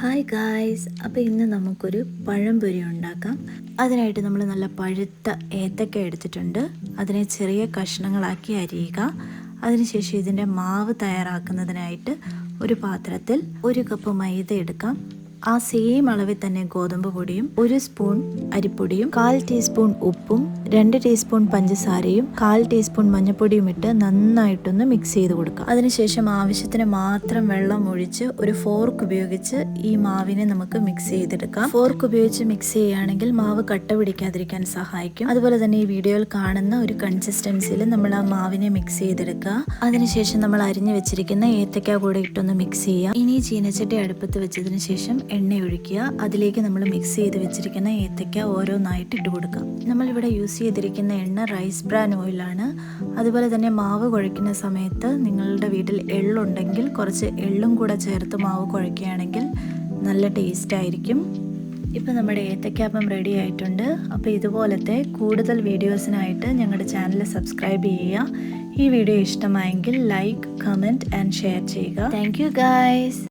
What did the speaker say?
Hi guys അപ്പോൾ ഇന്ന് നമുക്കൊരു പഴംപൊരി ഉണ്ടാക്കാം. അതിനായിട്ട് നമ്മൾ നല്ല പഴുത്ത ഏത്തക്ക എടുത്തിട്ടുണ്ട്. അതിനെ ചെറിയ കഷ്ണങ്ങളാക്കി അരിയുക. അതിനുശേഷം ഇതിന്റെ മാവ് തയ്യാറാക്കുന്നതിനായിട്ട് ഒരു പാത്രത്തിൽ ഒരു കപ്പ് മൈദ എടുക്കാം. ആ സെയിം അളവിൽ തന്നെ ഗോതമ്പ് പൊടിയും ഒരു സ്പൂൺ അരിപ്പൊടിയും കാൽ ടീസ്പൂൺ ഉപ്പും രണ്ട് ടീസ്പൂൺ പഞ്ചസാരയും കാൽ ടീസ്പൂൺ മഞ്ഞൾപ്പൊടിയും ഇട്ട് നന്നായിട്ടൊന്ന് മിക്സ് ചെയ്ത് കൊടുക്കുക. അതിനുശേഷം ആവശ്യത്തിന് മാത്രം വെള്ളം ഒഴിച്ച് ഒരു ഫോർക്ക് ഉപയോഗിച്ച് ഈ മാവിനെ നമുക്ക് മിക്സ് ചെയ്തെടുക്കാം. ഫോർക്ക് ഉപയോഗിച്ച് മിക്സ് ചെയ്യുകയാണെങ്കിൽ മാവ് കട്ട പിടിക്കാതിരിക്കാൻ സഹായിക്കും. അതുപോലെ തന്നെ ഈ വീഡിയോയിൽ കാണുന്ന ഒരു കൺസിസ്റ്റൻസിയിൽ നമ്മൾ ആ മാവിനെ മിക്സ് ചെയ്തെടുക്കുക. അതിനുശേഷം നമ്മൾ അരിഞ്ഞു വെച്ചിരിക്കുന്ന ഏത്തക്ക കൂടെ ഇട്ടൊന്ന് മിക്സ് ചെയ്യാം ഇനി ചീനച്ചട്ടി അടുപ്പത്ത് വെച്ചതിന് ശേഷം എണ്ണ ഒഴിക്കുക അതിലേക്ക് നമ്മൾ മിക്സ് ചെയ്ത് വെച്ചിരിക്കുന്ന ഏത്തയ്ക്ക ഓരോന്നായിട്ട് ഇട്ട് കൊടുക്കുക. നമ്മളിവിടെ യൂസ് ചെയ്തിരിക്കുന്ന എണ്ണ റൈസ് ബ്രാൻ ഓയിലാണ് അതുപോലെ തന്നെ മാവ് കുഴയ്ക്കുന്ന സമയത്ത് നിങ്ങളുടെ വീട്ടിൽ എള്ളുണ്ടെങ്കിൽ കുറച്ച് എള്ളും കൂടെ ചേർത്ത് മാവ് കുഴയ്ക്കുകയാണെങ്കിൽ നല്ല ടേസ്റ്റ് ആയിരിക്കും. ഇപ്പം നമ്മുടെ ഏത്തക്കാപ്പം റെഡി ആയിട്ടുണ്ട്. അപ്പോൾ ഇതുപോലത്തെ കൂടുതൽ വീഡിയോസിനായിട്ട് ഞങ്ങളുടെ ചാനൽ സബ്സ്ക്രൈബ് ചെയ്യുക. ഈ വീഡിയോ ഇഷ്ടമായെങ്കിൽ ലൈക്ക് കമന്റ് ആൻഡ് ഷെയർ ചെയ്യുക. Thank you guys